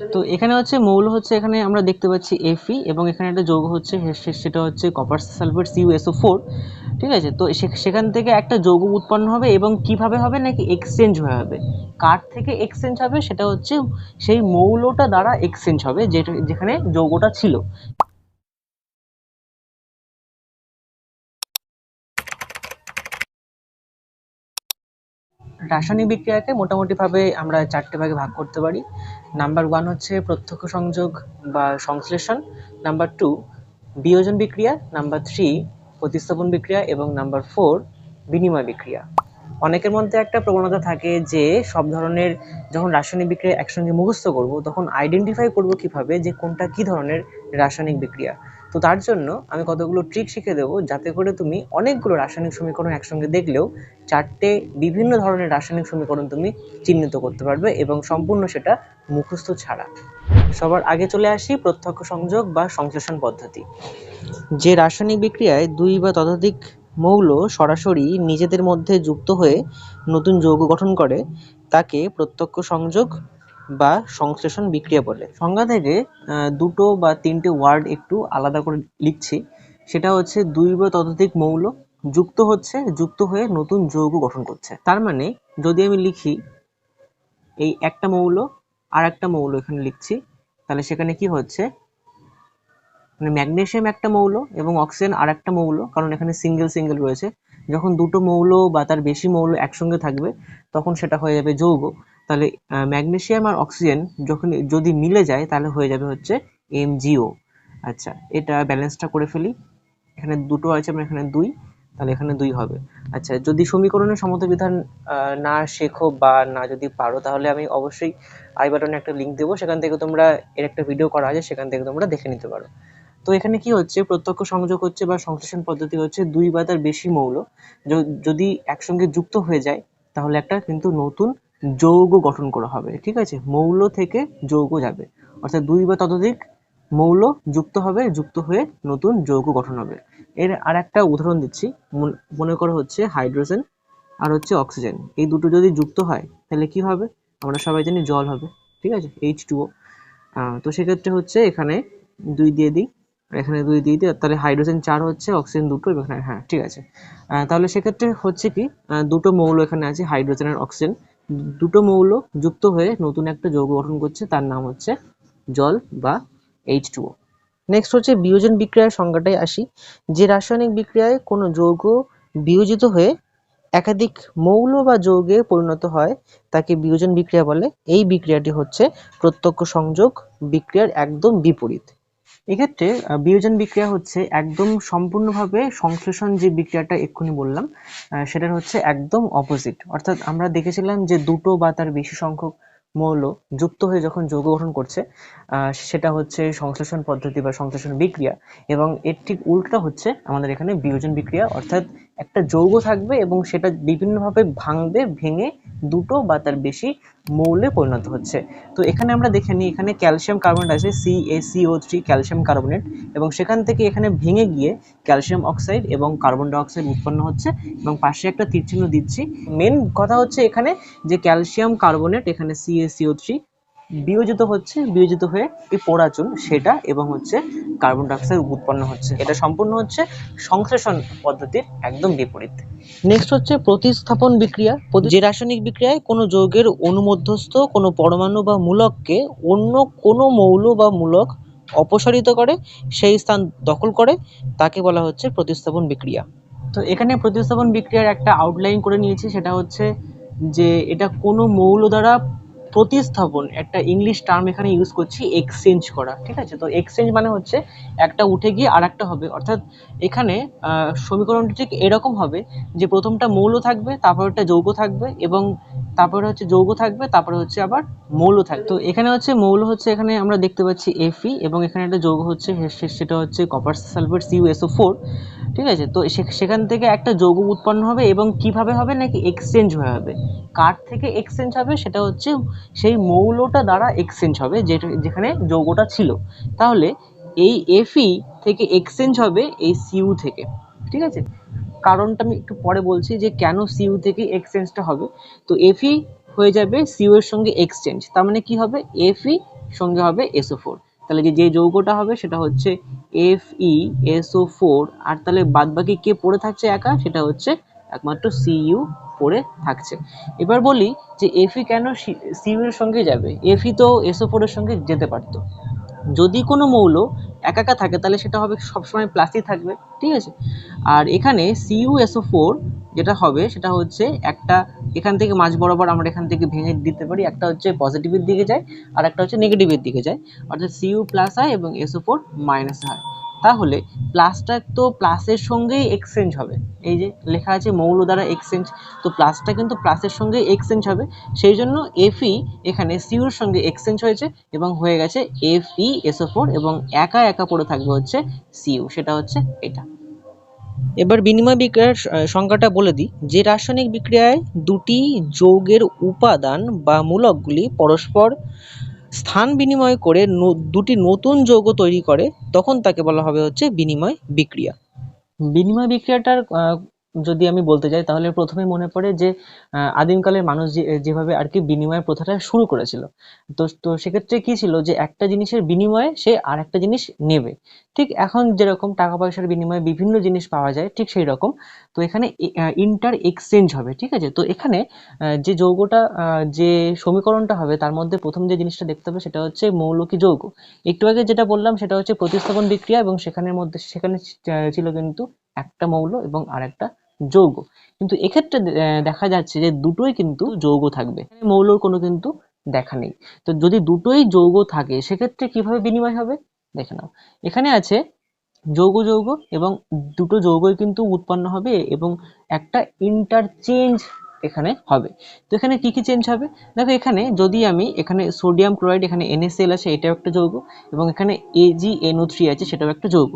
তো এখানে হচ্ছে মৌল হচ্ছে এখানে আমরা দেখতে পাচ্ছি এফি এবং এখানে একটা যৌগ হচ্ছে সেটা হচ্ছে কপার সালফেট সিউএসও ফোর ঠিক আছে? তো সেখান থেকে একটা যৌগ উৎপন্ন হবে এবং কীভাবে হবে নাকি এক্সচেঞ্জ হয়ে হবে? কার থেকে এক্সচেঞ্জ হবে? সেটা হচ্ছে সেই মৌলটা দ্বারা এক্সচেঞ্জ হবে যেটা যেখানে যৌগটা ছিল। রাসায়নিক বিক্রিয়াকে মোটামুটিভাবে আমরা চারটে ভাগে ভাগ করতে পারি। নাম্বার ওয়ান হচ্ছে প্রত্যক্ষ সংযোগ বা সংশ্লেষণ। নাম্বার টু বিয়োজন বিক্রিয়া। নাম্বার থ্রি প্রতিস্থাপন বিক্রিয়া। এবং নাম্বার ফোর বিনিময় বিক্রিয়া। অনেকের মধ্যে একটা প্রবণতা থাকে যে, সব ধরনের যখন রাসায়নিক বিক্রিয়া একসঙ্গে মুখস্থ করব, তখন আইডেন্টিফাই করব কীভাবে যে কোনটা কি ধরনের রাসায়নিক বিক্রিয়া। তো তার জন্য আমি কতগুলো ট্রিক শিখে দেবো, যাতে করে তুমি অনেকগুলো রাসায়নিক সমীকরণ একসঙ্গে দেখলেও চারটে বিভিন্ন ধরনের রাসায়নিক সমীকরণ তুমি চিহ্নিত করতে পারবে এবং সম্পূর্ণ সেটা মুখস্থ ছাড়া। সবার আগে চলে আসি প্রত্যক্ষ সংযোগ বা সংশ্লেষণ পদ্ধতি। যে রাসায়নিক বিক্রিয়ায় দুই বা ততোধিক মৌল সরাসরি নিজেদের মধ্যে যুক্ত হয়ে নতুন যৌগ গঠন করে, তাকে প্রত্যক্ষ সংযোগ বা সংশ্লেষণ বিক্রিয়া বলে। সংজ্ঞা থেকে দুটো বা তিনটে ওয়ার্ড একটু আলাদা করে লিখছি। সেটা হচ্ছে দুই বা ততোধিক মৌল, যুক্ত হচ্ছে, যুক্ত হয়ে নতুন যৌগ গঠন করছে। তার মানে যদি আমি লিখি এই একটা মৌল আর একটা মৌল এখানে লিখছি, তাহলে সেখানে কি হচ্ছে? মানে ম্যাগনেসিয়াম একটা মৌল এবং অক্সিজেন আর একটা মৌল, কারণ এখানে সিঙ্গেল সিঙ্গেল রয়েছে। যখন দুটো মৌল বা তার বেশি মৌল একসঙ্গে থাকবে, তখন সেটা হয়ে যাবে যৌগ। তাহলে ম্যাগনেসিয়াম আর অক্সিজেন যখন যদি মিলে যায়, তাহলে হয়ে যাবে হচ্ছে এমজিও আচ্ছা এটা ব্যালেন্সটা করে ফেলি। এখানে দুটো আছে, আমরা এখানে দুই, তাহলে এখানে দুই হবে। আচ্ছা যদি সমীকরণের সমতা বিধান না শেখো বা না যদি পারো, তাহলে আমি অবশ্যই আই বাটনে একটা লিঙ্ক দেবো। সেখান থেকে তোমরা এর একটা ভিডিও করা আছে, সেখান থেকে তোমরা দেখে নিতে পারো। তো এখানে কি হচ্ছে? প্রত্যক্ষ সংযোগ হচ্ছে বা সংশ্লেষণ পদ্ধতি হচ্ছে দুই বা তার বেশি মৌল। যদি একসঙ্গে যুক্ত হয়ে যায়, তাহলে একটা কিন্তু নতুন যৌগ গঠন করা হবে, ঠিক আছে? মৌল থেকে যৌগ যাবে। অর্থাৎ দুই বা ততোধিক মৌল যুক্ত হবে, যুক্ত হয়ে নতুন যৌগ গঠন হবে। এর আর একটা উদাহরণ দিচ্ছি। মন- করো হচ্ছে হাইড্রোজেন আর হচ্ছে অক্সিজেন। এই দুটো যদি যুক্ত হয়, তাহলে কি হবে? আমরা সবাই জানি জল হবে, ঠিক আছে? এইচ টুও তো সেক্ষেত্রে হচ্ছে এখানে দুই দিয়ে দিই। এখানে দুই দিয়ে দিই, তাহলে হাইড্রোজেন চার হচ্ছে, অক্সিজেন দুটো এখানে হ্যাঁ ঠিক আছে। তাহলে সেক্ষেত্রে হচ্ছে কি দুটো মৌল এখানে আছে, হাইড্রোজেন আর অক্সিজেন। দুটো মৌল যুক্ত হয়ে নতুন একটা যৌগ গঠন করছে, তার নাম হচ্ছে জল বা এইচ টুও নেক্সট হচ্ছে বিয়োজন বিক্রিয়ার সংজ্ঞাটায় আসি। যে রাসায়নিক বিক্রিয়ায় কোনো যৌগ বিয়োজিত হয়ে একাধিক মৌল বা যৌগে পরিণত হয়, তাকে বিয়োজন বিক্রিয়া বলে। এই বিক্রিয়াটি হচ্ছে প্রত্যক্ষ সংযোগ বিক্রিয়ার একদম বিপরীত। এক্ষেত্রে বিয়োজন বিক্রিয়া হচ্ছে একদম সম্পূর্ণভাবে সংশ্লেষণ যে বিক্রিয়াটা এক্ষুনি বললাম সেটার হচ্ছে একদম অপোজিট অর্থাৎ আমরা দেখেছিলাম যে দুটো বা তার বেশি সংখ্যক মৌল যুক্ত হয়ে যখন যৌগ গঠন করছে সেটা হচ্ছে সংশ্লেষণ পদ্ধতি বা সংশ্লেষণ বিক্রিয়া এবং এর ঠিক উল্টা হচ্ছে আমাদের এখানে বিয়োজন বিক্রিয়া, অর্থাৎ একটা যৌগ থাকবে এবং সেটা বিভিন্নভাবে ভাঙবে, ভেঙে দুটো বা তার বেশি মৌলে পরিণত হচ্ছে। তো এখানে আমরা দেখে নিই, এখানে ক্যালসিয়াম কার্বনেট আছে C A CO three calcium carbonate এবং সেখান থেকে এখানে ভেঙে গিয়ে ক্যালসিয়াম অক্সাইড এবং কার্বন ডাইঅক্সাইড উৎপন্ন হচ্ছে, এবং পাশে একটা তীর চিহ্ন দিচ্ছি। মেন কথা হচ্ছে এখানে যে ক্যালসিয়াম কার্বনেট এখানে সি এ সিও থ্রি বিয়োজিত হচ্ছে বিয়োজিত হয়ে এই পোড়াচুন সেটা এবং হচ্ছে কার্বন ডাইঅক্সাইড উৎপন্ন হচ্ছে। এটা সম্পূর্ণ হচ্ছে সংশ্লেষণ পদ্ধতির একদম বিপরীত। নেক্সট হচ্ছে প্রতিস্থাপন বিক্রিয়া। যে রাসায়নিক বিক্রিয়ায় কোনো যৌগের অনুমধ্যস্থ কোনো পরমাণু বা মূলককে অন্য কোনো মৌল বা মূলক অপসারিত করে সেই স্থান দখল করে তাকে বলা হচ্ছে প্রতিস্থাপন বিক্রিয়া। তো এখানে প্রতিস্থাপন বিক্রিয়ার একটা আউটলাইন করে নিয়েছি সেটা হচ্ছে যে এটা কোনো মৌল দ্বারা প্রতিস্থাপন, একটা ইংলিশ টার্ম এখানে ইউজ করছি এক্সচেঞ্জ করা, ঠিক আছে? তো এক্সচেঞ্জ মানে হচ্ছে একটা উঠে গিয়ে আর একটা হবে। অর্থাৎ এখানে সমীকরণটি ঠিক এরকম হবে যে প্রথমটা মৌল থাকবে, তারপর একটা যৌগ থাকবে এবং তারপরে হচ্ছে যৌগ থাকবে, তারপরে হচ্ছে আবার মৌল থাকবে। তো এখানে হচ্ছে মৌল হচ্ছে এখানে আমরা দেখতে পাচ্ছি এফি এবং এখানে একটা যৌগ হচ্ছে সেটা হচ্ছে কপার সালফেট সিউএসও ফোর ঠিক আছে? তো সেখান থেকে একটা যৌগ উৎপন্ন হবে এবং কীভাবে হবে নাকি এক্সচেঞ্জ হয়ে হবে? কার থেকে এক্সচেঞ্জ হবে সেটা হচ্ছে সেই মৌলটা দ্বারা এক্সচেঞ্জ হবে যেটা যেখানে যৌগটা ছিল। তাহলে এই এফই থেকে এক্সচেঞ্জ হবে এই সিউ থেকে, ঠিক আছে? কারণটা আমি একটু পরে বলছি যে কেন সিউ থেকে এক্সচেঞ্জটা হবে। তো এফই হয়ে যাবে সিউ এর সঙ্গে এক্সচেঞ্জ তার মানে কি হবে? এফই সঙ্গে হবে এসও ফোর তাহলে যে যে যৌগটা হবে সেটা হচ্ছে এফ ই এসও ফোর আর তাহলে বাদবাকি কে পড়ে থাকছে একা? সেটা হচ্ছে একমাত্র সিইউ পড়ে থাকছে। এবার বলি যে এফি কেন সিইউ এর সঙ্গে যাবে? এফি তো এসও ফোর এর সঙ্গে যেতে পারতো। যদি কোনো মৌল একা একা থাকে, তাহলে সেটা হবে সবসময় প্লাসই থাকবে, ঠিক আছে? আর এখানে সিইউ এসও ফোর যেটা হবে, সেটা হচ্ছে একটা এখান থেকে মাঝ বরাবর আমরা এখান থেকে ভেঙে দিতে পারি, একটা হচ্ছে পজিটিভের দিকে যায়, আর একটা হচ্ছে নেগেটিভের দিকে যায়। অর্থাৎ সিইউ প্লাস হয় এবং এসও ফোর মাইনাস হয় তাহলে প্লাসটা তো প্লাসের সঙ্গেই এক্সচেঞ্জ হবে। এই যে লেখা আছে মৌল দ্বারা এক্সচেঞ্জ তো প্লাসটা কিন্তু প্লাসের সঙ্গে এক্সচেঞ্জ হবে। সেই জন্য এফই এখানে সিউর সঙ্গে এক্সচেঞ্জ হয়েছে এবং হয়ে গেছে এফ ই এসও ফোর এবং একা একা পড়ে থাকবে হচ্ছে সিইউ সেটা হচ্ছে এটা। এবার বিনিময় বিক্রিয়ার স- আহ, সংজ্ঞাটা বলে দিই। যে রাসায়নিক বিক্রিয়ায় দুটি যৌগের উপাদান বা মূলকগুলি পরস্পর স্থান বিনিময় করে দুটি নতুন যৌগ তৈরি করে, তখন তাকে বলা হবে হচ্ছে বিনিময় বিক্রিয়া। বিনিময় বিক্রিয়াটার যদি আমি বলতে যাই, তাহলে প্রথমে মনে পড়ে যে আদিমকালের মানুষ যেভাবে আর কি বিনিময় প্রথাটা শুরু করেছিল। তো তো সেক্ষেত্রে কি ছিল যে, একটা জিনিসের বিনিময়ে সে আর একটা জিনিস নেবে। ঠিক এখন যেরকম টাকা পয়সার বিনিময়ে বিভিন্ন জিনিস পাওয়া যায়, ঠিক সেই রকম। তো এখানে ইন্টার এক্সচেঞ্জ হবে, ঠিক আছে? তো এখানে যে যৌগটা যে সমীকরণটা হবে, তার মধ্যে প্রথম যে জিনিসটা দেখতে হবে সেটা হচ্ছে মৌলকী যৌগ। একটু আগে যেটা বললাম, সেটা হচ্ছে প্রতিস্থাপন বিক্রিয়া এবং সেখানের মধ্যে, সেখানে ছিল কিন্তু একটা মৌল এবং আরেকটা যৌগ। কিন্তু এক্ষেত্রে দেখা যাচ্ছে যে দুটোই কিন্তু যৌগ থাকবে। মৌলর কোনো কিন্তু দেখা নেই। তো যদি দুটোই যৌগ থাকে, সেক্ষেত্রে কীভাবে বিনিময় হবে? দেখে নাও। এখানে আছে যৌগ যৌগ এবং দুটো যৌগই কিন্তু উৎপন্ন হবে এবং একটা ইন্টারচেঞ্জ এখানে হবে। তো এখানে কি কি চেঞ্জ হবে? দেখো এখানে যদি আমি এখানে সোডিয়াম ক্লোরাইড এখানে NaCl আছে, এটাও একটা যৌগ, এবং এখানে এজি এনও থ্রি আছে, সেটাও একটা যৌগ।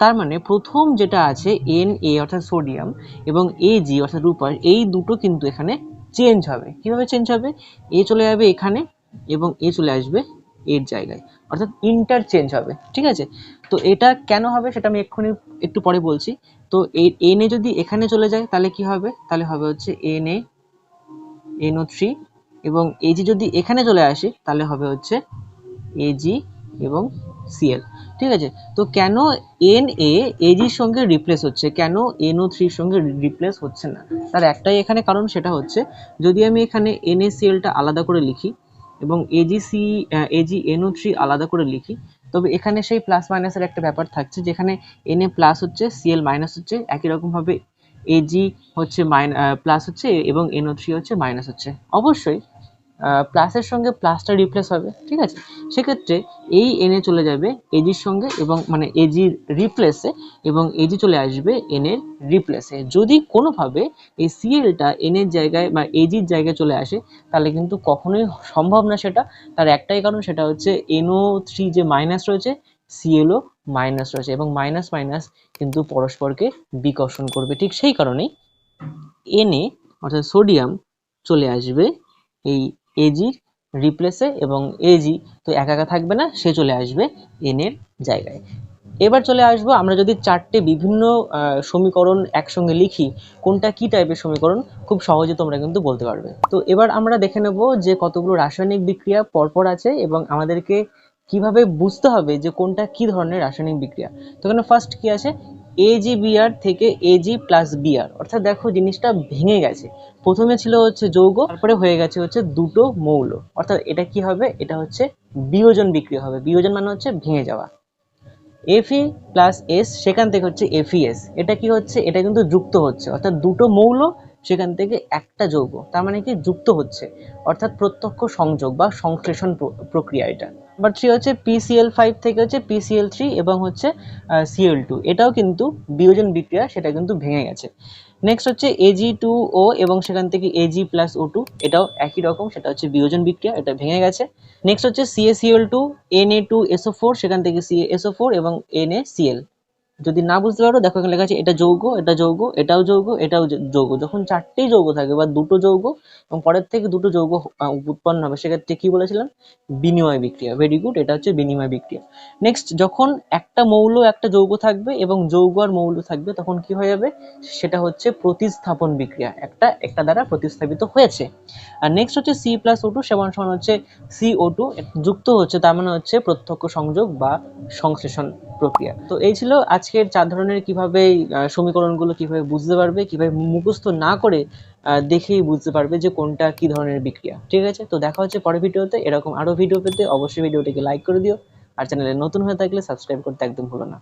তার মানে প্রথম যেটা আছে এন এ অর্থাৎ সোডিয়াম এবং Ag অর্থাৎ রূপার, এই দুটো কিন্তু এখানে চেঞ্জ হবে। কীভাবে চেঞ্জ হবে? এ চলে যাবে এখানে এবং এ চলে আসবে এর জায়গায়। অর্থাৎ ইন্টারচেঞ্জ হবে, ঠিক আছে? তো এটা কেন হবে সেটা আমি এক্ষুনি একটু পরে বলছি। তো এই এন এ যদি এখানে চলে যায় তাহলে কি হবে? তাহলে হবে হচ্ছে এন এ এনও থ্রি এবং এজি যদি এখানে চলে আসে তাহলে হবে হচ্ছে এজি এবং সিএল ঠিক আছে? তো কেন এন এ এজির সঙ্গে রিপ্লেস হচ্ছে? কেন এনও থ্রির সঙ্গে রিপ্লেস হচ্ছে না? তার একটাই এখানে কারণ সেটা হচ্ছে যদি আমি এখানে এনএসিএলটা আলাদা করে লিখি এবং এজিসি এজি এনও থ্রি আলাদা করে লিখি। তবে এখানে সেই প্লাস মাইনাসের একটা ব্যাপার থাকছে, যেখানে এন এ প্লাস হচ্ছে সিএল মাইনাস হচ্ছে, একই রকমভাবে এজি হচ্ছে মাইন প্লাস হচ্ছে এবং এনও থ্রি হচ্ছে মাইনাস হচ্ছে। অবশ্যই প্লাসের সঙ্গে প্লাসটা রিপ্লেস হবে, ঠিক আছে? সেক্ষেত্রে এই এনে চলে যাবে এজির সঙ্গে এবং মানে এজির রিপ্লেসে এবং এজি চলে আসবে এনের রিপ্লেসে যদি কোনোভাবে এই সিএলটা এনের জায়গায় বা এজির জায়গায় চলে আসে, তাহলে কিন্তু কখনোই সম্ভব না সেটা। তার একটাই কারণ সেটা হচ্ছে এনও থ্রি যে মাইনাস রয়েছে সিএলও মাইনাস রয়েছে এবং মাইনাস মাইনাস কিন্তু পরস্পরকে বিকর্ষণ করবে। ঠিক সেই কারণেই এনে অর্থাৎ সোডিয়াম চলে আসবে এই এজির রিপ্লেসে এবং এজি তো একা একা থাকবে না, সে চলে আসবে এন এর জায়গায়। এবার চলে আসব আমরা যদি চারটে বিভিন্ন সমীকরণ একসঙ্গে লিখি, কোনটা কি টাইপের সমীকরণ, খুব সহজে তোমরা কিন্তু বলতে পারবে। তো এবার আমরা দেখে নেব যে কতগুলো রাসায়নিক বিক্রিয়া পরপর আছে এবং আমাদেরকে কীভাবে বুঝতে হবে যে কোনটা কি ধরনের রাসায়নিক বিক্রিয়া। তো এখানে ফার্স্ট কি আছে? এজি বিআর থেকে এজি প্লাস বিআর অর্থাৎ দেখো জিনিসটা ভেঙে গেছে। প্রথমে ছিল হচ্ছে যৌগ, তারপরে হয়ে গেছে হচ্ছে দুটো মৌল। অর্থাৎ এটা কি হবে? এটা হচ্ছে বিয়োজন বিক্রিয়া হবে। বিয়োজন মানে হচ্ছে ভেঙে যাওয়া। এফি প্লাস এস সেখান থেকে হচ্ছে এফিএস এটা কি হচ্ছে? এটা কিন্তু যুক্ত হচ্ছে। অর্থাৎ দুটো মৌল, সেখান থেকে একটা যৌগ। তার মানে কি? যুক্ত হচ্ছে। অর্থাৎ প্রত্যক্ষ সংযোগ বা সংশ্লেষণ প্রক্রিয়া এটা। নাম্বার থ্রি হচ্ছে পিসিএল ফাইভ থেকে হচ্ছে পিসিএল থ্রি এবং হচ্ছে সিএল টু এটাও কিন্তু বিয়োজন বিক্রিয়া, সেটা কিন্তু ভেঙে গেছে। নেক্সট হচ্ছে এজি টু ও এবং সেখান থেকে এজি প্লাস ও টু এটাও একই রকম, সেটা হচ্ছে বিয়োজন বিক্রিয়া, এটা ভেঙে গেছে। নেক্সট হচ্ছে CACL two N A two SO four সেখান থেকে সি সিএসও ফোর এবং এন এ সিএল যদি না বুঝতে পারো, দেখো এখানে লেখা আছে, এটা যৌগ এটা যৌগ, এটাও যৌগ এটাও যৌগ। যখন চারটেই যৌগ থাকবে বা দুটো যৌগ, এবং পরের থেকে দুটো যৌগ উৎপন্ন হবে, সেক্ষেত্রে কি বলেছিলাম? বিনিময় বিক্রিয়া। ভেরি গুড এটা হচ্ছে বিনিময় বিক্রিয়া। নেক্সট যখন একটা মৌল, একটা যৌগ থাকবে এবং যৌগ আর মৌল থাকবে, তখন কি হয়ে যাবে? সেটা হচ্ছে প্রতিস্থাপন বিক্রিয়া। একটা একটা দ্বারা প্রতিস্থাপিত হয়েছে। আর নেক্সট হচ্ছে সি প্লাস ও টু সমান সমান হচ্ছে সিও টু যুক্ত হচ্ছে, তার মানে হচ্ছে প্রত্যক্ষ সংযোগ বা সংশ্লেষণ। প্রক্রিয়া। তো এই ছিল আজকের চার ধরনের কীভাবে সমীকরণগুলো কীভাবে বুঝতে পারবে, কীভাবে মুখস্থ না করে দেখেই বুঝতে পারবে যে কোনটা কি ধরনের বিক্রিয়া। ঠিক আছে? তো দেখা হচ্ছে পরের ভিডিওতে। এরকম আরও ভিডিও পেতে অবশ্যই ভিডিওটিকে লাইক করে দিও। আর চ্যানেলে নতুন হয়ে থাকলে সাবস্ক্রাইব করতে একদম ভুলো না।